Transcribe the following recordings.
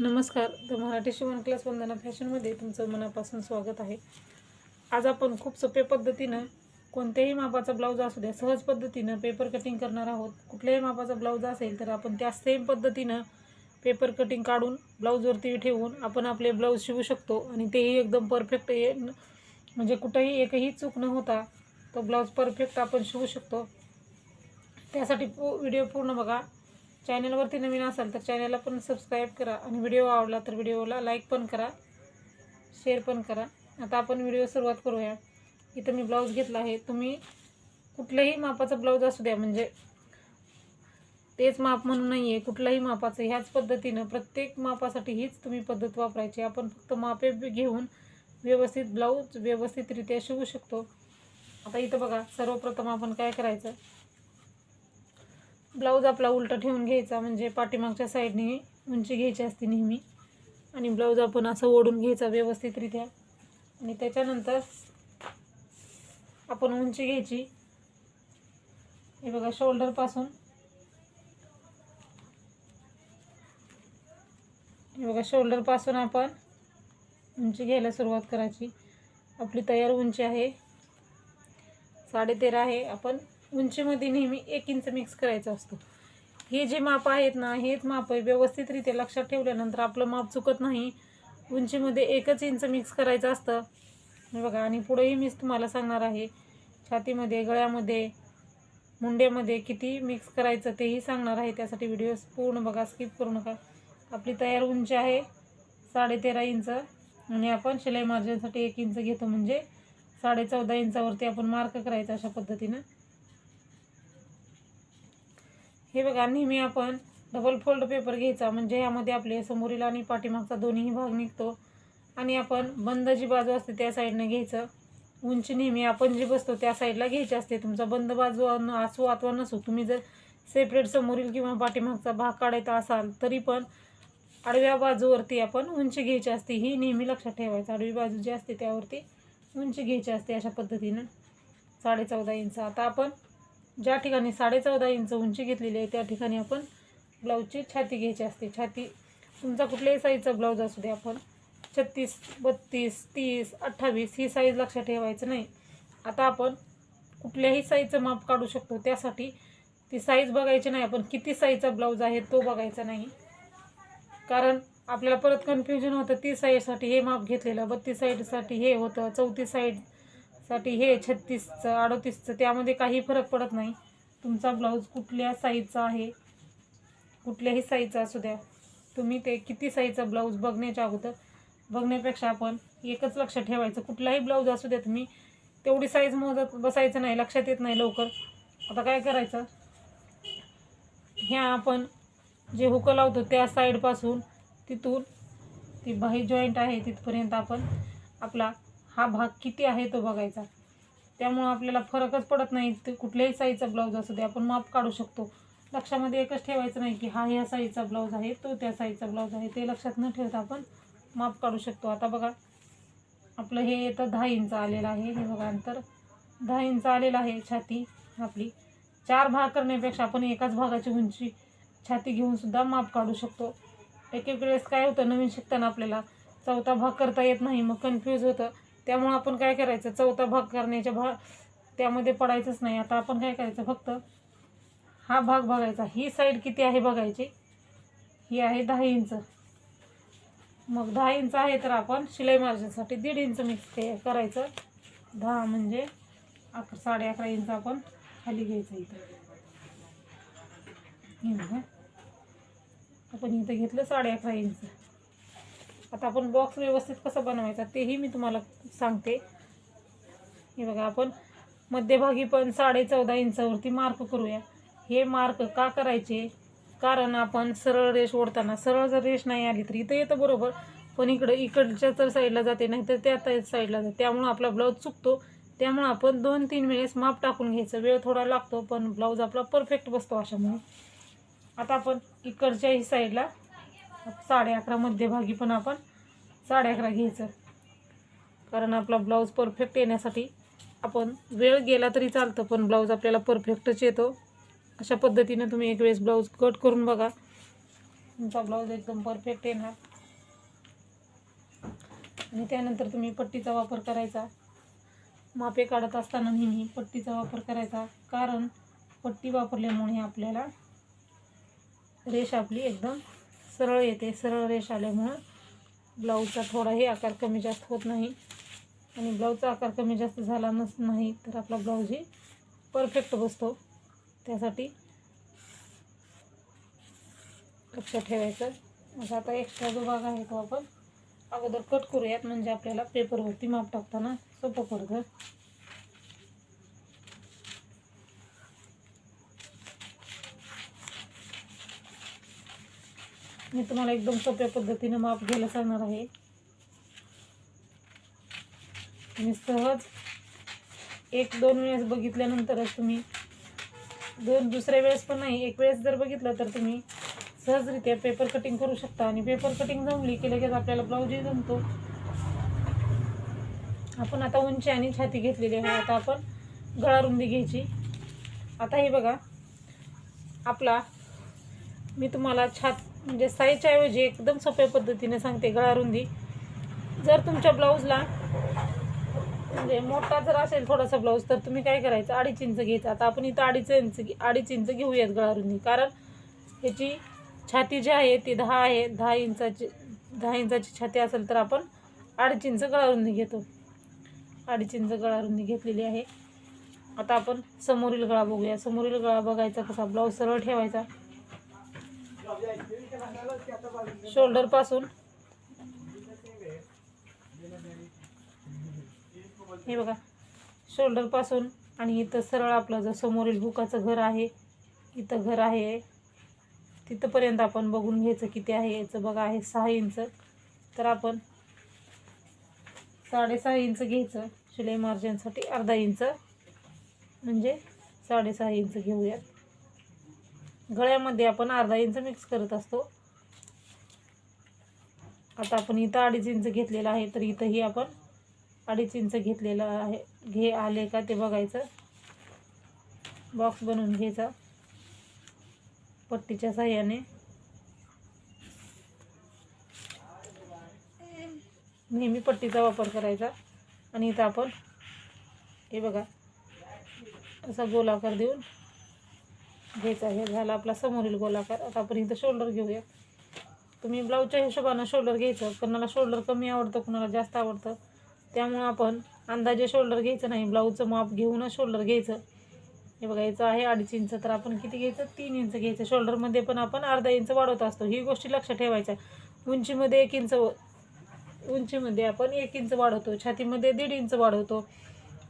नमस्कार. द मराठी शिवण क्लास वंदना फॅशनमध्ये तुमचं मनापासून स्वागत आहे. आज आपण खूप सोप्या पद्धतीनं कोणत्याही मापाचा ब्लाऊज असू द्या सहज पद्धतीनं पेपर कटिंग करणार आहोत. कुठल्याही मापाचा ब्लाऊज असेल तर आपण त्या सेम पद्धतीनं पेपर कटिंग काढून ब्लाऊजवरती ठेवून आपण आपले ब्लाऊज शिवू शकतो आणि तेही एकदम परफेक्ट ये म्हणजे कुठंही एकही चूक न होता तो ब्लाऊज परफेक्ट आपण शिवू शकतो. त्यासाठी पू व्हिडिओ पूर्ण बघा. चॅनलवरती नवीन असाल तर चॅनलला पण सबस्क्राईब करा आणि व्हिडिओ आवडला तर व्हिडिओला लाईक पण करा शेअर पण करा. आता आपण व्हिडिओ सुरुवात करूया. इथं मी ब्लाऊज घेतला आहे. तुम्ही कुठल्याही मापाचा ब्लाऊज असू द्या म्हणजे तेच माप म्हणून नाही आहे कुठल्याही मापाचं ह्याच पद्धतीनं प्रत्येक मापासाठी हीच तुम्ही पद्धत वापरायची. आपण फक्त मापे घेऊन व्यवस्थित ब्लाऊज व्यवस्थितरित्या शिवू शकतो. आता इथं बघा सर्वप्रथम आपण काय करायचं? ब्लाऊज आपला उलटा ठेवून घ्यायचा म्हणजे पाठीमागच्या साईडने उंची घ्यायची असते नेहमी. आणि ब्लाऊज आपण असं ओढून घ्यायचा व्यवस्थितरित्या. आणि त्याच्यानंतर आपण उंची घ्यायची. हे बघा शोल्डरपासून हे बघा शोल्डरपासून आपण उंची घ्यायला सुरुवात करायची. आपली तयार उंची आहे. साडेतेरा आहे. आपण उंचीमध्ये नेहमी एक इंच मिक्स करायचं असतो. हे जे माप आहेत ना हेच माप आहे. व्यवस्थितरित्या लक्षात ठेवल्यानंतर आपलं माप चुकत नाही. उंचीमध्ये एकच इंच मिक्स करायचं असतं. बघा आणि पुढेही मीच तुम्हाला सांगणार आहे. छातीमध्ये गळ्यामध्ये मुंड्यामध्ये किती मिक्स करायचं तेही सांगणार आहे. त्यासाठी व्हिडिओ पूर्ण बघा स्किप करू नका. आपली तयार उंची आहे साडेतेरा इंच आणि आपण शिलाई मार्जिनसाठी एक इंच घेतो. म्हणजे साडे चौदा इंचावरती आपण मार्क करायचा अशा पद्धतीनं. हे बघा नेहमी आपण डबल फोल्ड पेपर घ्यायचा. म्हणजे यामध्ये आपले समोरील आणि पाठीमागचा दोन्हीही भाग निघतो. आणि आपण बंद जी बाजू असते त्या साईडनं घ्यायचं. उंची नेहमी आपण जी बसतो त्या साईडला घ्यायची असते. तुमचा बंद बाजू अन- असो अथवा नसो तुम्ही जर सेपरेट समोरील किंवा पाठीमागचा भाग काढायचा असाल तरी पण आडव्या बाजूवरती आपण उंची घ्यायची असते. ही नेहमी लक्षात ठेवायचं. आडवी बाजू जी असते त्यावरती उंची घ्यायची असते अशा पद्धतीनं. साडे चौदा इंच. आता आपण ज्या ठिकाणी साडेचौदा इंच उंची घेतलेली आहे त्या ठिकाणी आपण ब्लाऊजची छाती घ्यायची असते. छाती तुमचा कुठल्याही साईजचा ब्लाऊज असू दे आपण छत्तीस बत्तीस तीस अठ्ठावीस ही साईज लक्षात ठेवायचं नाही. आता आपण कुठल्याही साईजचं माप काढू शकतो त्यासाठी ती साईज बघायची नाही. आपण किती साईजचा ब्लाऊज आहे तो बघायचा नाही. कारण आपल्याला परत कन्फ्युजन होतं तीस साईडसाठी हे माप घेतलेलं बत्तीस साईडसाठी हे होतं चौतीस साठी हे छत्तीसचं अडतीसचं त्यामध्ये काही फरक पडत नाही. तुमचा ब्लाऊज कुठल्या साईजचा आहे? कुठल्याही साईजचा असू द्या. तुम्ही ते किती साईजचा ब्लाऊज बघण्याच्या अगोदर बघण्यापेक्षा आपण एकच लक्षात ठेवायचं. कुठलाही ब्लाऊज असू द्या तुम्ही तेवढी साईज मोजत बसायचं नाही लक्षात येत नाही लवकर. आता काय करायचं? ह्या आपण जे हुकं लावतो त्या साईडपासून तिथून ती बाही जॉईंट आहे तिथपर्यंत आपण आपला हा भाग किती आहे तो बघायचा. त्यामुळं आपल्याला फरकच पडत नाही. ते कुठल्याही साईजचा ब्लाऊज असू दे आपण माप काढू शकतो. लक्षामध्ये एकच ठेवायचं नाही की हा ह्या साईजचा ब्लाऊज आहे तो त्या साईजचा ब्लाऊज आहे. ते लक्षात न ठेवता आपण माप काढू शकतो. आता बघा आपलं हे येतं दहा इंच आलेलं आहे. हे बघा अंतर. दहा इंच आलेलं आहे छाती आपली. चार भाग करण्यापेक्षा आपण एकाच भागाची उंची छाती घेऊनसुद्धा माप काढू शकतो. एक एक वेळेस काय होतं नवीन शिकताना आपल्याला चौथा भाग करता येत नाही. मग कन्फ्यूज होतं. त्यामुळं आपण काय करायचं? चौथा भाग करण्याच्या भाग त्यामध्ये पडायचंच नाही. आता आपण काय करायचं? फक्त हा भाग बघायचा. ही साईड किती आहे बघायची? ही आहे दहा इंच. मग दहा इंच आहे तर आपण शिलाई मार्जिनसाठी दीड इंच मिक्स ते करायचं. दहा म्हणजे अकरा साडे अकरा इंच आपण खाली घ्यायचं इथं. आपण इथं घेतलं साडे अकरा इंच. आता आपण बॉक्स व्यवस्थित कसा बनवायचा तेही मी तुम्हाला सांगते. हे बघा आपण मध्यभागी पण साडे चौदा इंचावरती मार्क करूया. हे मार्क का करायचे? कारण आपण सरळ रेष ओढताना सरळ जर रेष नाही आली तर इथं येतं बरोबर पण इकडं इकडच्या तर साईडला जाते नाही तर त्या त्या साईडला जाते. त्यामुळं आपला ब्लाऊज चुकतो. त्यामुळं आपण दोन तीन वेळेस माप टाकून घ्यायचं. वेळ थोडा लागतो पण ब्लाऊज आपला परफेक्ट बसतो अशामुळे. आता आपण इकडच्याही साईडला साडे अकरा मध्यभागी पण आपण साडे अकरा घ्यायचं. कारण आपला ब्लाऊज परफेक्ट येण्यासाठी आपण वेळ गेला तरी चालतं पण ब्लाऊज आपल्याला परफेक्टच येतो. अशा पद्धतीने तुम्ही एक वेळेस ब्लाऊज कट करून बघा. तुमचा ब्लाऊज एकदम परफेक्ट येणार. आणि त्यानंतर तुम्ही पट्टीचा वापर करायचा. मापे काढत असताना नेहमी पट्टीचा वापर करायचा. कारण पट्टी वापरल्यामुळे आपल्याला रेष आपली एकदम सरळ येते सरळ रेष आल्यामुळं ब्लाऊजचा थोडाही आकार कमी जास्त होत नाही. आणि ब्लाऊजचा आकार कमी जास्त झाला नस नाही तर आपला ब्लाऊजही परफेक्ट बसतो. त्यासाठी लक्षात ठेवायचं. मग आता एक्स्ट्रा जो भाग आहे तो आपण अगोदर कट करूयात. म्हणजे आपल्याला पेपरवरती माप टाकताना सोपं पडतं. मी तुम्हाला एकदम सोप्या पद्धतीने माप घ्यायला सांगणार आहे. आणि सहज एक दोन वेळेस बघितल्यानंतरच तुम्ही दोन दुसऱ्या वेळेस पण नाही एक वेळेस जर बघितलं तर तुम्ही सहजरित्या पेपर कटिंग करू शकता. आणि पेपर कटिंग जमली की लगेच आपल्याला ब्लाऊजही जमतो. आपण आता उंची आणि छाती घेतलेली आहे. आता आपण गळा रुंदी घ्यायची. आता हे बघा आपला मी तुम्हाला छात म्हणजे साईजच्या ऐवजी एकदम सोप्या पद्धतीने सांगते गळा रुंदी जर तुमच्या ब्लाऊजला म्हणजे मोठा जर असेल थोडासा ब्लाऊज तर तुम्ही काय करायचं? अडीच इंच घ्यायचं. आता आपण इथं अडीच इंच अडीच इंच घेऊयात गळा रुंदी कारण ह्याची छाती जी आहे ती दहा आहे. दहा इंचाची दहा इंचाची छाती असेल तर आपण अडीच इंच गळा रुंदी घेतो. अडीच इंच गळा रुंदी घेतलेली आहे. आता आपण समोरील गळा बघूया. समोरील गळा बघायचा कसा? ब्लाऊज सरळ ठेवायचा. शोल्डरपासून हे बघा शोल्डरपासून आणि इथं सरळ आपलं जो समोरील हुकाचं घर आहे इथं घर आहे. तिथंपर्यंत आपण बघून घ्यायचं किती आहे याचं बघा आहे सहा इंच. तर आपण साडेसहा इंच घ्यायचं. शिलाई मार्जिनसाठी अर्धा इंच. म्हणजे साडेसहा इंच घेऊयात. गळ्यामध्ये आपण अर्धा इंच मिक्स करत असतो. आता आपण इथं अडीच इंच घेतलेलं आहे तर इथंही आपण अडीच इंच घेतलेलं आहे. घे आले का ते बघायचं. बॉक्स बनवून घ्यायचा. पट्टीच्या साह्याने. नेहमी पट्टीचा वापर करायचा. आणि इथं आपण हे बघा असा गोलाकार देऊन घ्यायचा. हे झाला आपला समोरील गोलाकार. आता आपण इथं शोल्डर घेऊया तुम्ही ब्लाऊजच्या हिशोबानं शोल्डर घ्यायचं. कोणाला शोल्डर कमी आवडतं कोणाला जास्त आवडतं. त्यामुळं आपण अंदाजे शोल्डर घ्यायचं नाही. ब्लाऊजचं माप घेऊनच शोल्डर घ्यायचं. हे बघा याचं आहे अडीच इंच. तर आपण किती घ्यायचं? तीन इंच घ्यायचं. शोल्डरमध्ये पण आपण अर्धा इंच वाढवत असतो. ही गोष्टी लक्षात ठेवायच्या. उंचीमध्ये एक इंच उंचीमध्ये आपण एक इंच वाढवतो. छातीमध्ये दीड इंच वाढवतो.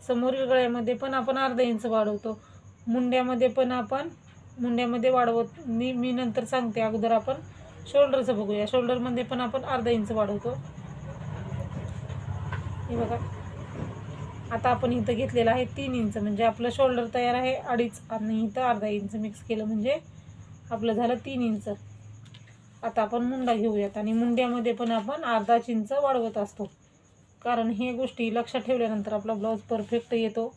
समोरील गळ्यामध्ये पण आपण अर्धा इंच वाढवतो. मुंड्यामध्ये पण आपण मुंड्यामध्ये वाढवत मी मी नंतर सांगते. अगोदर आपण शोल्डरचं बघूया. शोल्डरमध्ये पण आपण अर्धा इंच वाढवतो. हे बघा. आता आपण इथं घेतलेलं आहे तीन इंच. म्हणजे आपलं शोल्डर तयार आहे अडीच आणि इथं अर्धा इंच मिक्स केलं म्हणजे आपलं झालं तीन इंच. आता आपण मुंडा घेऊयात आणि मुंड्यामध्ये पण आपण अर्धा इंच वाढवत असतो. कारण हे गोष्टी लक्षात ठेवल्यानंतर आपला ब्लाऊज परफेक्ट येतो.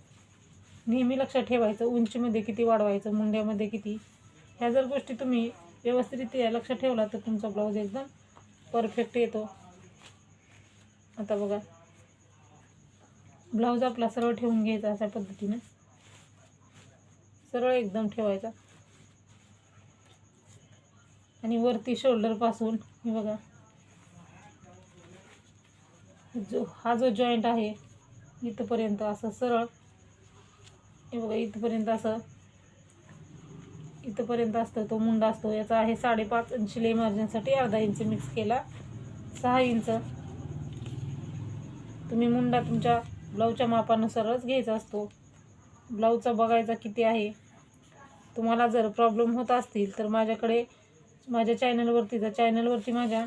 नेहमी लक्षात ठेवायचं उंचीमध्ये किती वाढवायचं मुंड्यामध्ये किती. ह्या जर गोष्टी तुम्ही व्यवस्थित लक्षात ठेवला तर तुमचा ब्लाऊज एकदम परफेक्ट येतो. आता बघा. ब्लाऊज आपला सरळ ठेवून घ्यायचा अशा पद्धतीने. सरळ एकदम ठेवायचा. आणि वरती शोल्डरपासून हे बघा. जो हा जो जॉईंट आहे इथंपर्यंत असं सरळ हे बघा इथंपर्यंत असं इथंपर्यंत असतो तो मुंडा असतो. याचा आहे साडेपाच इंच शिलाई मार्जिनसाठी अर्धा इंच मिक्स केला. सहा इंच. तुम्ही मुंडा तुमच्या ब्लाऊजच्या मापानुसारच घ्यायचा असतो. ब्लाऊजचा बघायचा किती आहे. तुम्हाला जर प्रॉब्लेम होत असतील तर माझ्याकडे माझ्या चॅनलवरती जर चॅनलवरती माझ्या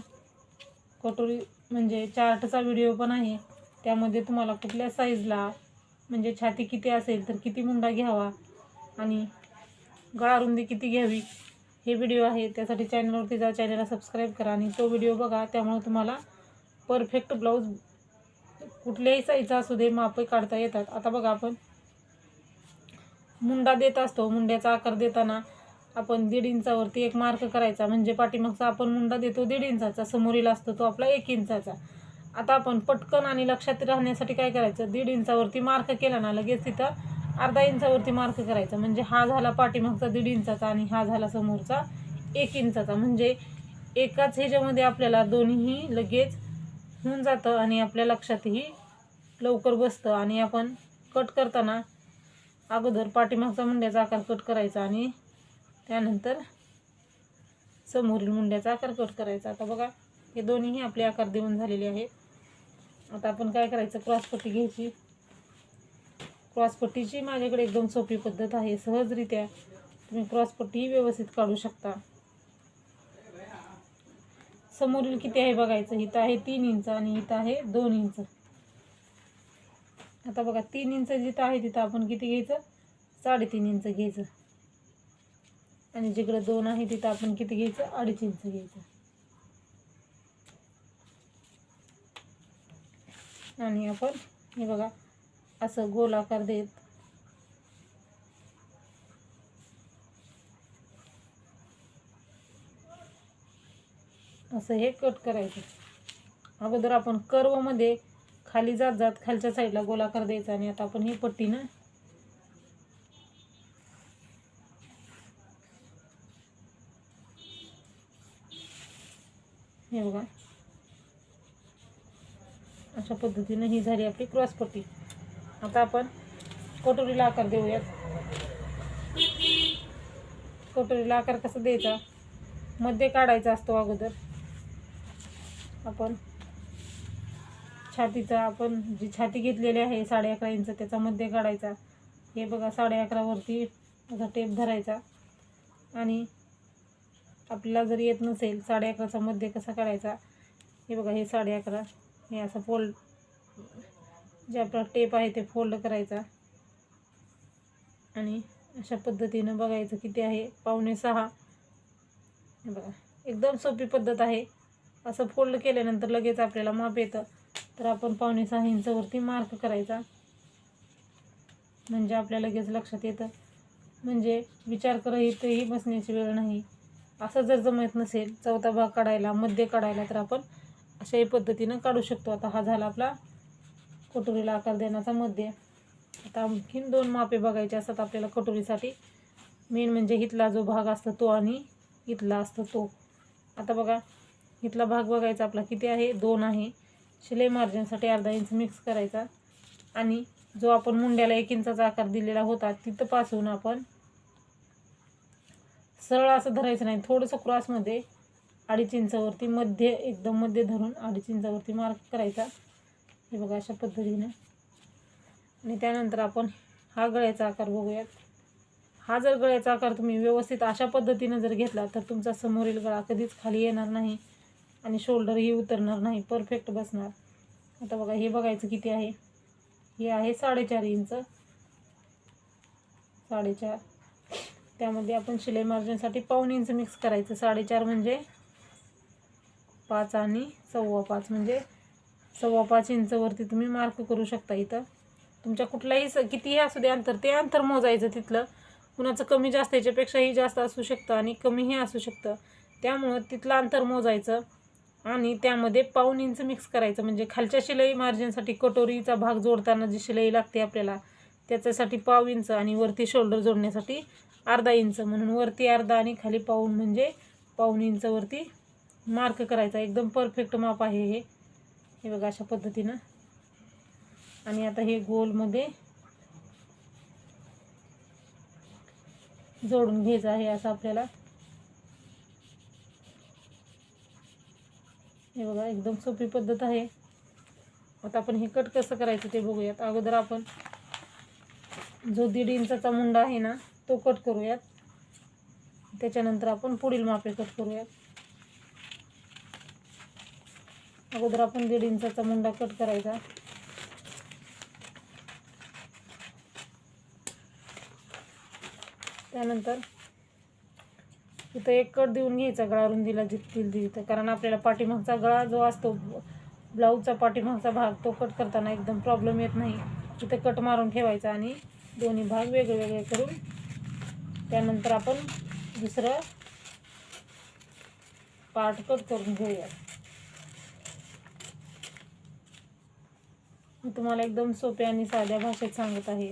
कटोरी म्हणजे चार्टचा व्हिडिओ पण आहे. त्यामध्ये तुम्हाला कुठल्या साईजला म्हणजे छाती किती असेल तर किती मुंडा घ्यावा आणि गळा रुंदी किती घ्यावी? हे व्हिडिओ आहे. त्यासाठी चॅनलवरती जा. चॅनलला सबस्क्राईब करा आणि तो व्हिडिओ बघा. त्यामुळे तुम्हाला परफेक्ट ब्लाऊज कुठल्याही साईजचा असू दे मापे काढता येतात. आता बघा आपण. मुंडा देत असतो. मुंड्याचा आकार देताना आपण दीड इंचावरती एक मार्क करायचा. म्हणजे पाठीमागचा आपण मुंडा देतो दीड इंचाचा समोरील असतो तो आपला एक इंचाचा आता आपण पटकन आणि लक्षात राहण्यासाठी काय करायचं? दीड इंचावरती मार्क केला ना लगेच तिथं अर्धा इंचावरती मार्क करायचा. म्हणजे हा झाला पाठीमागचा दीड इंचाचा आणि हा झाला समोरचा एक इंचाचा. म्हणजे एकाच ह्याच्यामध्ये आपल्याला दोन्हीही लगेच होऊन जातं आणि आपल्या लक्षातही लवकर बसतं. आणि आपण कट करताना अगोदर पाठीमागचा मुंड्याचा आकार कट करायचा आणि त्यानंतर समोरील मुंड्याचा आकार कट करायचा. आता बघा हे दोन्हीही आपले आकार देऊन झालेले आहेत. आता आपण काय करायचं? क्रॉसपट्टी घ्यायची. क्रॉसपट्टीची माझ्याकडे एकदम सोपी पद्धत आहे. सहजरित्या तुम्ही क्रॉसपट्टी व्यवस्थित काढू शकता. समोरील किती आहे बघायचं? इथं आहे तीन इंच आणि इथं आहे दोन इंच. आता बघा तीन इंच जिथं आहे तिथं आपण किती घ्यायचं? साडेतीन इंच घ्यायचं. आणि जिकडं दोन आहे तिथं आपण किती घ्यायचं? अडीच इंच घ्यायचं. आणि आपण हे बघा असं गोलाकार देत. असं हे कट करायचं. अगोदर आपण कर्वमध्ये खाली जात जात खालच्या साईडला गोलाकार द्यायचा आणि आता आपण ही पट्टी ना हे बघा. अशा पद्धतीनं ही झाली आपली क्रॉस पट्टी. आता आपण कटोरीला आकार देऊयात. कटोरीला आकार कसा द्यायचा? मध्ये काढायचा असतो अगोदर. आपण छातीचा आपण जी छाती घेतलेली आहे साडे अकरा इंच त्याचा मध्ये काढायचा. हे बघा साडे अकरावरती असा टेप धरायचा. आणि आपल्याला जर येत नसेल साडे अकराचा मध्ये कसा काढायचा? हे बघा हे साडे अकरा हे असं फोल्ड जे आपला टेप आहे ते फोल्ड करायचा. आणि अशा पद्धतीनं बघायचं किती आहे. पावणे सहा. बघा. एकदम सोपी पद्धत आहे. असं फोल्ड केल्यानंतर लगेच आपल्याला माप येतं. तर आपण पावणे सहा इंचवरती मार्क करायचा. म्हणजे आपल्या लगेच लक्षात येतं. म्हणजे विचार करतही बसण्याची वेळ नाही. असं जर जमत नसेल चौथा भाग काढायला मध्य काढायला तर आपण अशाही पद्धतीनं काढू शकतो. आता हा झाला आपला कटोरीला आकार देण्याचा मध्य आता आणखीन दोन मापे बघायचे असतात आपल्याला कटोरीसाठी. मेन म्हणजे इथला जो भाग असतो तो आणि इथला असतो तो. आता बघा इथला भाग बघायचा आपला किती आहे? दोन आहे. शिलाई मार्जिनसाठी अर्धा इंच मिक्स करायचा. आणि जो आपण मुंड्याला एक इंचाचा आकार दिलेला होता तिथंपासून आपण सरळ असं धरायचं नाही. थोडंसं क्रॉसमध्ये अडीच इंचावरती मध्य एकदम मध्य धरून अडीच इंचावरती मार्क करायचा. हे बघा अशा पद्धतीनं. आणि त्यानंतर आपण हा गळ्याचा आकार बघूयात. हा जर गळ्याचा आकार तुम्ही व्यवस्थित अशा पद्धतीनं जर घेतला तर तुमचा समोरील गळा कधीच खाली येणार नाही आणि शोल्डरही उतरणार नाही. परफेक्ट बसणार. आता बघा हे बघायचं किती आहे? हे आहे साडेचार इंच. साडेचार. त्यामध्ये आपण शिलाई मार्जिनसाठी पाऊन इंच मिक्स करायचं. साडेचार म्हणजे पाच आणि सव्वा पाच म्हणजे सव्वा पाच इंचवरती तुम्ही मार्क करू शकता इथं. तुमच्या कुठलाही स कितीही असू दे अंतर ते अंतर मोजायचं तिथलं. कुणाचं कमी जास्त याच्यापेक्षाही जास्त असू शकतं आणि कमीही असू शकतं. त्यामुळं तिथलं अंतर मोजायचं आणि त्यामध्ये पाऊन इंच मिक्स करायचं. म्हणजे खालच्या शिलाई मार्जिनसाठी कटोरीचा भाग जोडताना जी शिलाई लागते आपल्याला त्याच्यासाठी पाव इंच आणि वरती शोल्डर जोडण्यासाठी अर्धा इंच. म्हणून वरती अर्धा आणि खाली पाऊन म्हणजे पाऊन इंचवरती मार्क करायचा. एकदम परफेक्ट माप आहे हे. हे बघा अशा पद्धतीनं. आणि आता हे गोलमध्ये जोडून घ्यायचं आहे असं आपल्याला. हे बघा एकदम सोपी पद्धत आहे. आता आपण हे कट कसं करायचं ते बघूयात. अगोदर आपण जो दीड इंचाचा मुंडा आहे ना तो कट करूयात. त्याच्यानंतर आपण पुढील मापे कट करूयात. अगोदर आपण दीड इंचाचा मुंडा कट करायचा. त्यानंतर इथं एक कट देऊन घ्यायचा गळा रुंदीला जिथतील तिथं कारण आपल्याला पाठीमागचा गळा जो असतो ब्लाऊजचा पाठीमागचा भाग तो कट करताना एकदम प्रॉब्लेम येत नाही. इथं कट मारून ठेवायचा आणि दोन्ही भाग वेगळे वेगळे करून त्यानंतर आपण दुसरं पार्ट कट करून घेऊया तुम्हाला एकदम सोप्या आणि साध्या भाषेत सांगत आहे.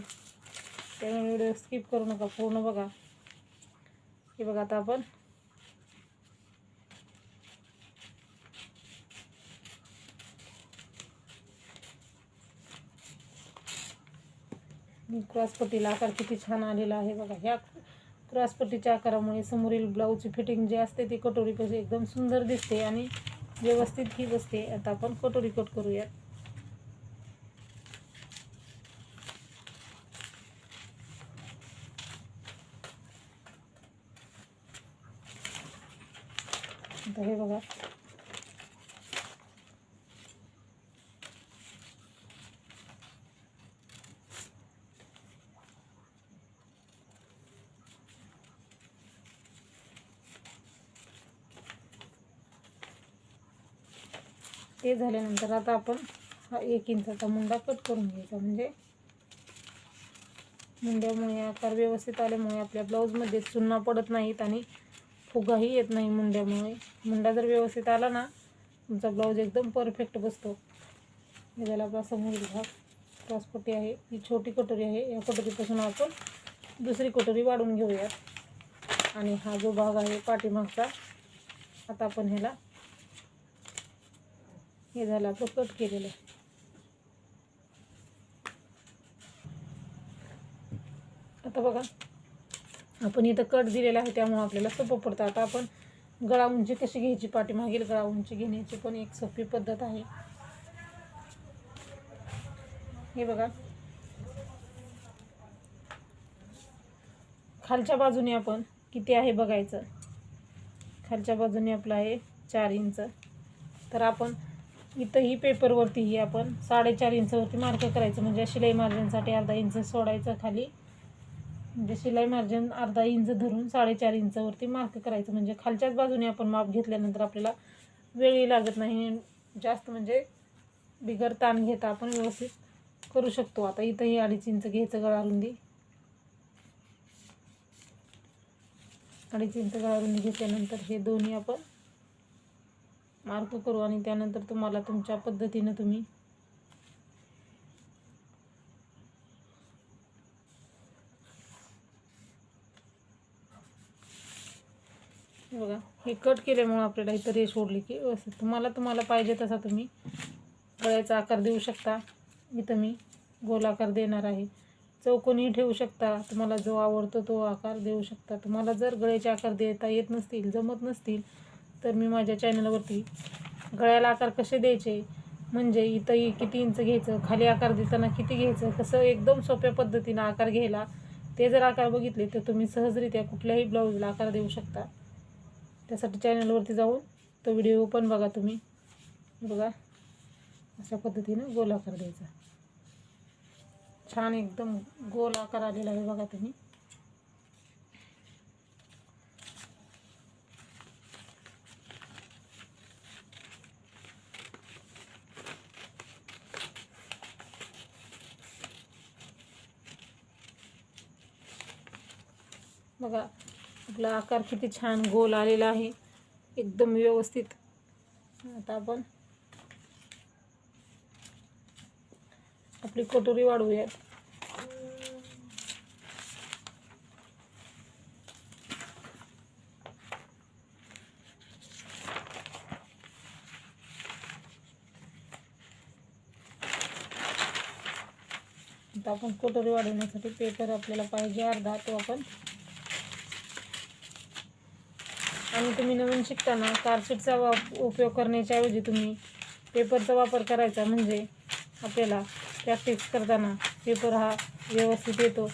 त्यामुळे व्हिडिओ स्किप करू नका पूर्ण बघा. हे बघा आता आपण. क्रॉसपट्टीला आकार किती छान आलेला आहे बघा. ह्या क्रॉसपट्टीच्या आकारामुळे समोरील ब्लाऊजची फिटिंग जी असते ती कटोरी कशी एकदम सुंदर दिसते आणि व्यवस्थित ही बसते. आता आपण कटोरी कट करूयात आता हे बघा झाल्यानंतर आता आपण हा एक इंचाचा मुंडा कट करून घ्यायचा. म्हणजे मुंड्यामुळे आकार व्यवस्थित आल्यामुळे आपल्या ब्लाऊजमध्ये चुन्ना पडत नाहीत आणि फुगाही येत नाही मुंड्यामुळे. मुंडा जर व्यवस्थित आला ना तुमचा ब्लाऊज एकदम परफेक्ट बसतो. हे झाला आपला समोरील भाग क्रॉसपट्टी आहे. ही छोटी कटोरी आहे. या कटोरीपासून आपण दुसरी कटोरी वाढून घेऊयात. आणि हा जो भाग आहे पाठीमागचा आता आपण ह्याला हे झालं आपलं कट केलेलं. आता बघा आपण इथं कट दिलेला आहे त्यामुळे आपल्याला सोपं पडतं. आता आपण गळा उंची कशी घ्यायची पाठीमागील गळा उंची घेण्याची पण एक सोपी पद्धत आहे. हे बघा. खालच्या बाजूने आपण किती आहे बघायचं? खालच्या बाजूने आपलं आहे चार इंच. तर आपण इथंही पेपरवरतीही आपण साडेचार इंचवरती मार्क करायचं. म्हणजे शिलाई मार्जिनसाठी अर्धा इंच सोडायचं खाली. म्हणजे शिलाई मार्जिन अर्धा इंच धरून साडेचार इंचवरती मार्क करायचं. म्हणजे खालच्याच बाजूने आपण माप घेतल्यानंतर आपल्याला वेळही लागत नाही. जास्त म्हणजे बिगर ताण घेता आपण व्यवस्थित करू शकतो. आता इथंही अडीच इंच घ्यायचं गळारुंदी अडीच इंच गळारुंदी घेतल्यानंतर हे दोन्ही आपण मार्क करू आणि त्यानंतर तुम्हाला तुमच्या पद्धतीनं तुम्ही बघा हे कट केल्यामुळं आपल्याला इथं हे सोडले की व्यवस्थित. तुम्हाला तुम्हाला पाहिजे तसा तुम्ही गळ्याचा आकार देऊ शकता. इथं मी गोल आकार देणार आहे. चौकोनी ठेवू शकता. तुम्हाला जो आवडतो तो आकार देऊ शकता. तुम्हाला जर गळ्याचे आकार देता येत नसतील जमत नसतील तर मी माझ्या चॅनलवरती गळ्याला आकार कसे द्यायचे म्हणजे इथंही किती इंच घ्यायचं खाली आकार देताना किती घ्यायचं कसं एकदम सोप्या पद्धतीनं आकार घ्यायला ते जर आकार बघितले तर तुम्ही सहजरित्या कुठल्याही ब्लाऊजला आकार देऊ शकता. त्यासाठी चॅनलवरती जाऊन तो व्हिडिओ पण बघा तुम्ही. बघा अशा पद्धतीनं गोल आकार द्यायचा. छान एकदम गोल आकार आलेला आहे बघा तुम्ही. बघा आपला आकार किती छान गोल आलेला आहे. एकदम व्यवस्थित. आता आपण आपली कटोरी वाढवूयात. आता आपण कोटोरी वाढवण्यासाठी पेपर आपल्याला पाहिजे अर्धा तो आपण आणि तुम्ही नवीन शिकताना कारशीटचा वाप उपयोग करण्याच्या ऐवजी तुम्ही पेपरचा वापर करायचा म्हणजे आपल्याला प्रॅक्टिस करताना पेपर हा व्यवस्थित येतो.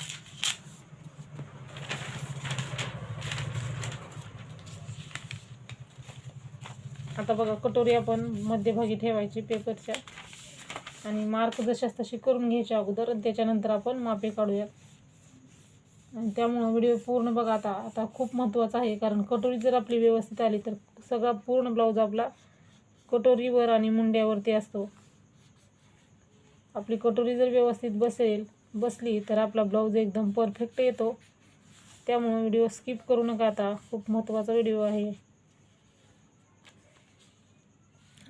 आता बघा कटोरी आपण मध्यभागी ठेवायची पेपरच्या आणि मार्क जशास तशी करून घ्यायच्या अगोदर त्याच्यानंतर आपण मापे काढूयात. आणि त्यामुळं व्हिडिओ पूर्ण बघा आता. आता खूप महत्त्वाचा आहे कारण कटोरी जर आपली व्यवस्थित आली तर सगळा पूर्ण ब्लाऊज आपला कटोरीवर आणि मुंड्यावरती असतो. आपली कटोरी जर व्यवस्थित बसेल बसली तर आपला ब्लाऊज एकदम परफेक्ट येतो. त्यामुळं व्हिडिओ स्किप करू नका आता. खूप महत्त्वाचा व्हिडिओ आहे.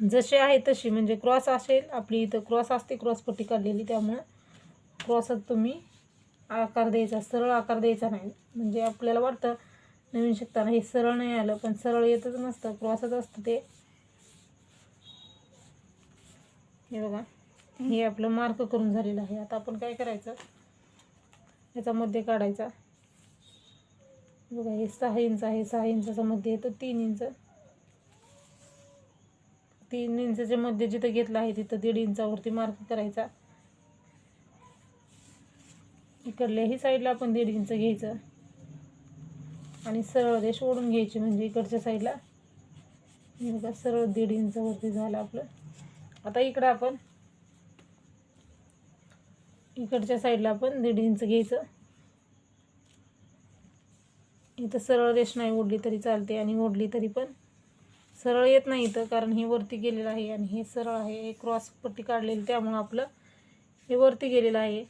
जसे आहे तशी म्हणजे क्रॉस असेल आपली इथं क्रॉस असते क्रॉस पट्टी काढलेली त्यामुळं क्रॉसच तुम्ही आकार द्यायचा सरळ आकार द्यायचा नाही. म्हणजे आपल्याला वाटतं नवीन शिकताना हे सरळ नाही आलं पण सरळ येतच नसतं क्रॉसच असतं ते. हे बघा हे आपलं मार्क करून झालेलं आहे. आता आपण काय करायचं? याचा मध्ये काढायचा. बघा हे सहा इंच आहे सहा इंचाचा मध्ये येतो तीन इंच. तीन इंचाच्या मध्ये जिथं घेतलं आहे तिथं दीड इंचावरती मार्क करायचा. इकडल्याही साईडला आपण दीड इंच घ्यायचं. आणि सरळ रेष ओढून घ्यायची म्हणजे इकडच्या साईडला. का सरळ दीड इंचावरती झालं आपलं. आता इकडं आपण इकडच्या साईडला आपण दीड इंच घ्यायचं. इथं सरळ रेष नाही ओढली तरी चालते आणि ओढली तरी पण सरळ येत नाही इथं कारण हे वरती गेलेलं आहे आणि हे सरळ आहे. हे क्रॉस पट्टी काढलेली त्यामुळं आपलं हे वरती गेलेलं आहे.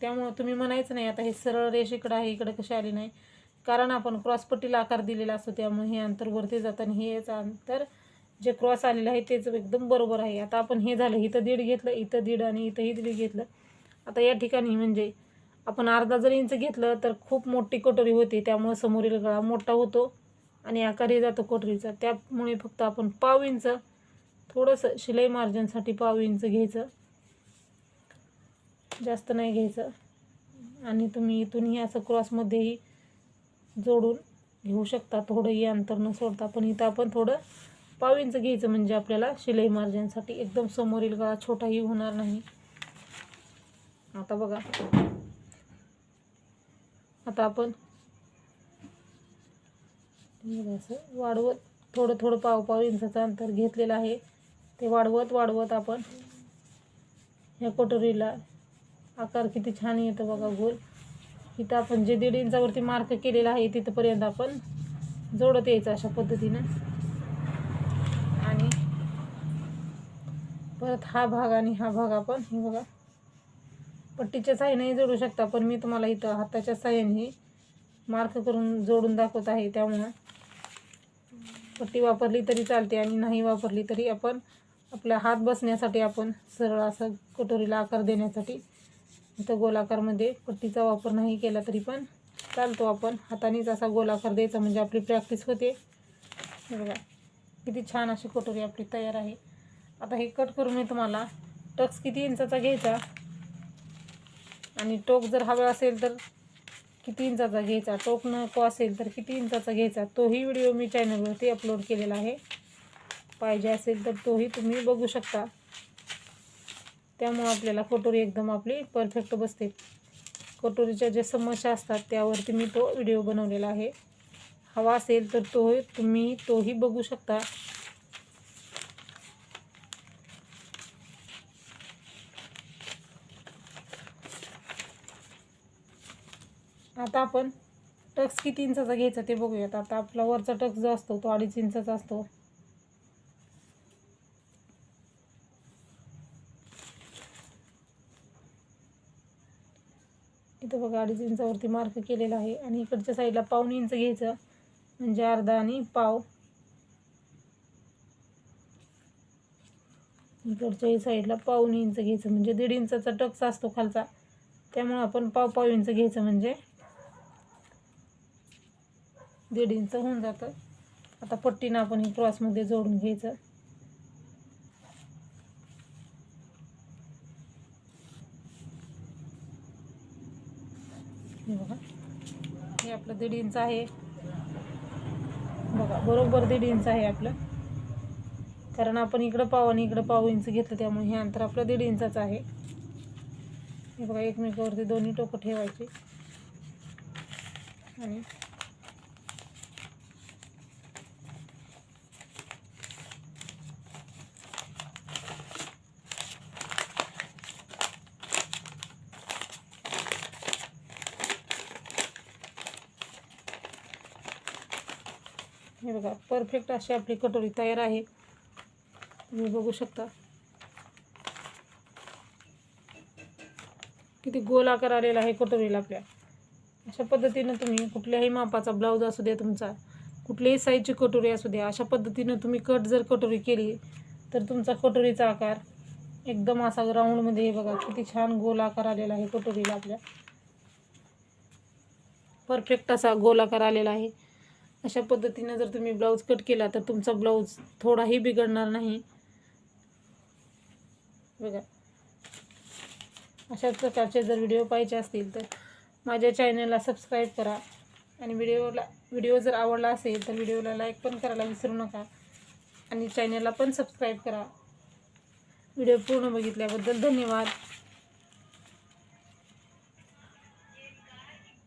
त्यामुळं तुम्ही म्हणायचं नाही आता हे सरळ रेष इकडं आहे इकडं कशी आली नाही. कारण आपण क्रॉसपट्टीला आकार दिलेला असतो त्यामुळे हे अंतर वरती जातं आणि हेच अंतर जे क्रॉस आलेलं आहे तेच एकदम बरोबर आहे. आता आपण हे झालं इथं दीड घेतलं इथं दीड आणि इथंही दीड घेतलं. आता या ठिकाणी म्हणजे आपण अर्धा जर इंच घेतलं तर खूप मोठी कटोरी होते. त्यामुळे समोरील गळा मोठा होतो आणि आकारही जातो कटोरीचा त्यामुळे फक्त आपण पाव इंच थोडंसं शिलाई मार्जिनसाठी पाव इंच घ्यायचं. जास्त नाही घ्यायचं. आणि तुम्ही इथूनही असं क्रॉसमध्येही जोडून घेऊ शकता. थोडंही अंतर न सोडता पण इथं आपण थोडं पाव इंच घ्यायचं म्हणजे आपल्याला शिलाई मार्जिनसाठी. एकदम समोरील गळा छोटाही होणार नाही. आता बघा. आता आपण असं वाढवत थोडं थोडं पाव पाव इंचाचं अंतर घेतलेलं आहे. ते वाढवत वाढवत आपण ह्या कटोरीला आकार किती छान येतो बघा गोल. इथं आपण जे दीड इंचावरती मार्क केलेला आहे तिथंपर्यंत आपण जोडत यायचं अशा पद्धतीनं. आणि परत हा भाग आणि हा भाग आपण हे बघा. पट्टीच्या साह्यानेही जोडू शकता पण मी तुम्हाला इथं हाताच्या साह्याने मार्क करून जोडून दाखवत आहे त्यामुळं. पट्टी वापरली तरी चालते आणि नाही वापरली तरी आपण आपला हात बसण्यासाठी आपण सरळ असं कटोरीला आकार देण्यासाठी इथं गोलाकारमध्ये पट्टीचा वापर नाही केला तरी पण चालतो आपण. हातानेच असा गोलाकार द्यायचा म्हणजे आपली प्रॅक्टिस होते. हे बघा किती छान अशी कटोरी आपली तयार आहे. आता हे कट करून मी तुम्हाला टक्स किती इंचाचा घ्यायचा? आणि टोक जर हवा असेल तर किती इंचाचा घ्यायचा? टोक नको असेल तर किती इंचाचा घ्यायचा? तोही व्हिडिओ मी चॅनलवरती अपलोड केलेला आहे. पाहिजे असेल तर तोही तुम्ही बघू शकता. त्यामुळं आपल्याला कटोरी एकदम आपली परफेक्ट बसते. कटोरीच्या ज्या समस्या असतात त्यावरती मी तो व्हिडिओ बनवलेला आहे. हवा असेल तर तो तुम्ही तोही बघू शकता. आता आपण टक्स किती इंचाचा घ्यायचा ते बघूयात. आता आपला वरचा टक्स जो असतो तो अडीच इंचाचा असतो. इथं बघा अडीच इंचावरती मार्क केलेला आहे. आणि इकडच्या साईडला पाऊन इंच घ्यायचं. म्हणजे अर्धा आणि पाव. इकडच्याही साईडला पाऊन इंच घ्यायचं. म्हणजे दीड इंचाचा टक्स असतो खालचा. त्यामुळं आपण पाव पाव इंच घ्यायचं म्हणजे दीड इंच होऊन जातं. आता पट्टीनं आपण हे क्रॉसमध्ये जोडून घ्यायचं. हे बघा. हे आपलं दीड इंच आहे. बघा बरोबर दीड इंच आहे आपलं. कारण आपण इकडं पाव आणि इकडं पाव इंच घेतलं त्यामुळे हे अंतर आपलं दीड इंचाचं आहे. हे बघा एकमेकावरती दोन्ही टोकं ठेवायची. आणि हे बघा परफेक्ट अशी आपली कटोरी तयार आहे. तुम्ही बघू शकता. किती गोल आकार आलेला आहे कटोरीला आपल्या. अशा पद्धतीनं तुम्ही कुठल्याही मापाचा ब्लाऊज असू द्या तुमचा कुठल्याही साईजची कटोरी असू द्या अशा पद्धतीनं तुम्ही कट जर कटोरी केली तर तुमचा कटोरीचा आकार एकदम असा ग्राउंडमध्ये हे बघा किती छान गोल आकार आलेला आहे कटोरीला आपल्या. परफेक्ट असा गोल आकार आलेला आहे. अशा पद्धतीनं जर तुम्ही ब्लाऊज कट केला तर तुमचा ब्लाऊज थोडाही बिघडणार नाही. बघा. अशाच प्रकारचे जर व्हिडिओ पाहिजे असतील तर माझ्या चॅनलला सबस्क्राईब करा. आणि व्हिडिओला व्हिडिओ जर आवडला असेल तर व्हिडिओला लाईक पण करायला विसरू नका. आणि चॅनलला पण सबस्क्राईब करा. व्हिडिओ पूर्ण बघितल्याबद्दल धन्यवाद.